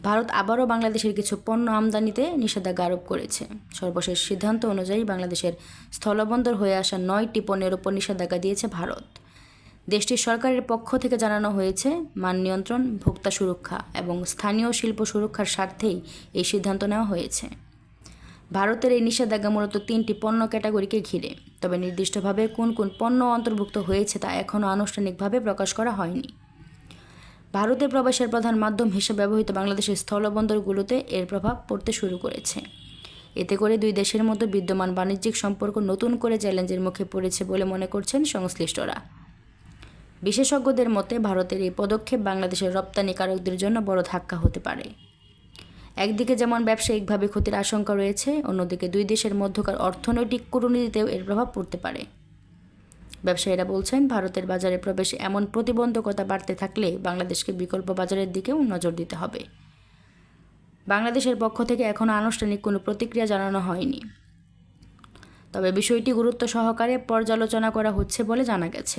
ভারত আবারও বাংলাদেশের কিছু পণ্য আমদানিতে নিষেধাজ্ঞা আরোপ করেছে। সর্বশেষ সিদ্ধান্ত অনুযায়ী বাংলাদেশের স্থলবন্দর হয়ে আসা নয়টি পণ্যের ওপর নিষেধাজ্ঞা দিয়েছে ভারত। দেশটির সরকারের পক্ষ থেকে জানানো হয়েছে, মান নিয়ন্ত্রণ, ভোক্তা সুরক্ষা এবং স্থানীয় শিল্প সুরক্ষার স্বার্থেই এই সিদ্ধান্ত নেওয়া হয়েছে। ভারতের এই নিষেধাজ্ঞা মূলত তিনটি পণ্য ক্যাটাগরিকে ঘিরে। তবে নির্দিষ্টভাবে কোন কোন পণ্য অন্তর্ভুক্ত হয়েছে তা এখনও আনুষ্ঠানিকভাবে প্রকাশ করা হয়নি। ভারতে প্রবাসের প্রধান মাধ্যম হিসেবে ব্যবহৃত বাংলাদেশের স্থলবন্দরগুলোতে এর প্রভাব পড়তে শুরু করেছে। এতে করে দুই দেশের মধ্যে বিদ্যমান বাণিজ্যিক সম্পর্ক নতুন করে চ্যালেঞ্জের মুখে পড়েছে বলে মনে করছেন সংশ্লিষ্টরা। বিশেষজ্ঞদের মতে, ভারতের এই পদক্ষেপ বাংলাদেশের রপ্তানিকারকদের জন্য বড় ধাক্কা হতে পারে। একদিকে যেমন ব্যবসায়িকভাবে ক্ষতির আশঙ্কা রয়েছে, অন্যদিকে দুই দেশের মধ্যকার অর্থনৈতিক কূটনীতিতেও এর প্রভাব পড়তে পারে। ব্যবসায়ীরা বলছেন, ভারতের বাজারে প্রবেশে এমন প্রতিবন্ধকতা বাড়তে থাকলে বাংলাদেশকে বিকল্প বাজারের দিকেও নজর দিতে হবে। বাংলাদেশের পক্ষ থেকে এখনও আনুষ্ঠানিক কোনো প্রতিক্রিয়া জানানো হয়নি। তবে বিষয়টি গুরুত্ব সহকারে পর্যালোচনা করা হচ্ছে বলে জানা গেছে।